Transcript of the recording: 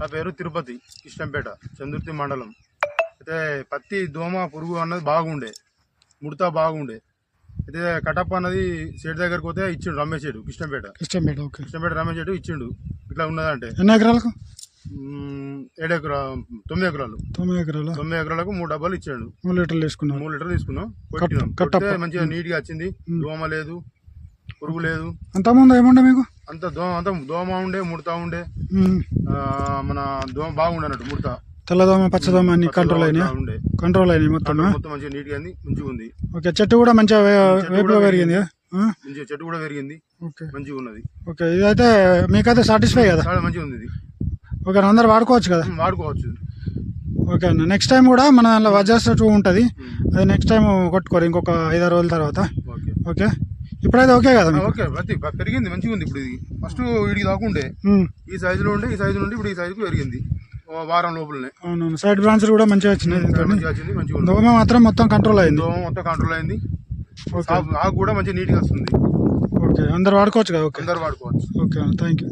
నా పేరు తిరుపతి కిష్టంపేట చందుర్తి మండలం. అయితే పత్తి దోమ పురుగు అన్నది బాగుండే. ముడత బాగుండే. అయితే కటప్ అన్నది చెడు దగ్గరకు పోతే ఇచ్చిండు రమేష్ చెడు కిష్టంపేట ఇష్టంపేట ఓకే. కిష్టంపేట రమేష్ చెడు ఇచ్చిండు. ఇట్లా ఉన్నదంటే. ఎన్ని ఎకరాలకు? ఏడు ఎకరా తొమ్మిది ఎకరాలు. తొమ్మిది ఎకరాలు? తొమ్మిది ఎకరాలకు మూడు డబ్బాలు ఇచ్చాడు. మూడు లీటర్లు తీసుకున్నారు. మూడు లీటర్లు తీసుకున్నాం. కొట్టినాం. మంచిగా నీట్గా వచ్చింది. దోమ లేదు పురుగు లేదు. అంతకుముందు ఏముండే మీకు? అంత దోమ అంత దోమ ఉండే ముడత ఉండే. మన దోమ బాగుండే అన్నట్టు ముడత తెల్లదోమ పచ్చదోమ అన్ని కంట్రోల్ అయినాయి? ఉండే. కంట్రోల్ అయినాయి మొత్తం మొత్తం మంచిగా నీట్గా అయింది మంచిగా ఉంది. ఓకే చెట్టు కూడా మంచిగా వే- వేపుగా పెరిగింది? మంచిగా చెట్టు కూడా పెరిగింది. ఓకే. మంచిగా ఉన్నది. ఓకే ఇదైతే మీకైతే సాటిస్ఫై కదా? చాలా మంచిగా ఉంది ఇది. ఓకే అందరు వాడుకోవచ్చు కదా? వాడుకోవచ్చు. ఓకే అన్న నెక్స్ట్ టైం కూడా మన వజాస్ టూ ఉంటుంది. అది నెక్స్ట్ టైం కొట్టుకోరు ఇంకొక ఐదారు రోజుల తర్వాత. ఓకే. ఓకే? ఇప్పుడైతే ఓకే కదా ఓకే పెరిగింది మంచిగా ఉంది ఇప్పుడు ఇది. ఫస్ట్ వీడికి దాకుండే. ఈ సైజులో ఉండే ఈ సైజు నుండి ఇప్పుడు ఈ సైజుకు పెరిగింది. వారం లోపలనే. అవునవును సైడ్ బ్రాంచ్ కూడా మంచిగా వచ్చినాయి దీంతో. మంచిగా వచ్చింది మంచిగా ఉంది. దోమ మాత్రం మొత్తం కంట్రోల్ అయింది. దోమ మొత్తం కంట్రోల్ అయింది. ఆకు కూడా మంచిగా నీట్గా వస్తుంది. ఓకే అందరు వాడుకోవచ్చు కదా? ఓకే. అందరు వాడుకోవచ్చు. Okay thank you